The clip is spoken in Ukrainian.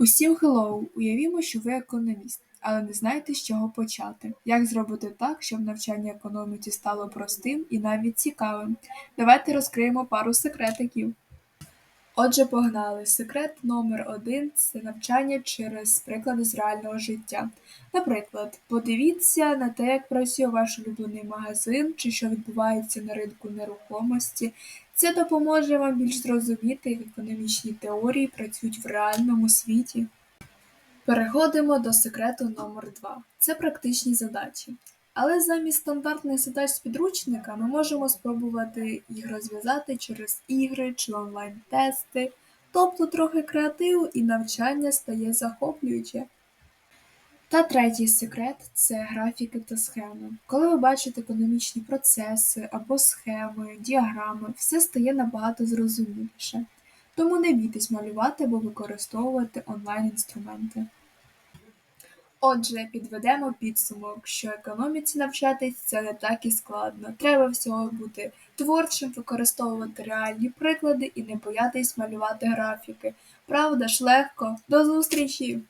Усім хеллоу! Уявімо, що ви економіст, але не знаєте, з чого почати. Як зробити так, щоб навчання економіці стало простим і навіть цікавим? Давайте розкриємо пару секретиків. Отже, погнали. Секрет номер один це навчання через приклади з реального життя. Наприклад, подивіться на те, як працює ваш улюблений магазин чи що відбувається на ринку нерухомості. Це допоможе вам більш зрозуміти, як економічні теорії працюють в реальному світі. Переходимо до секрету номер 2 Це практичні задачі. Але замість стандартних задач з підручника ми можемо спробувати їх розв'язати через ігри чи онлайн-тести, тобто трохи креативу і навчання стає захоплююче. Та третій секрет це графіки та схеми. Коли ви бачите економічні процеси або схеми, діаграми, все стає набагато зрозуміліше. Тому не бійтесь малювати або використовувати онлайн-інструменти. Отже, підведемо підсумок, що економіці навчатись це не так і складно. Треба всього бути творчим, використовувати реальні приклади і не боятись малювати графіки. Правда ж легко. До зустрічі!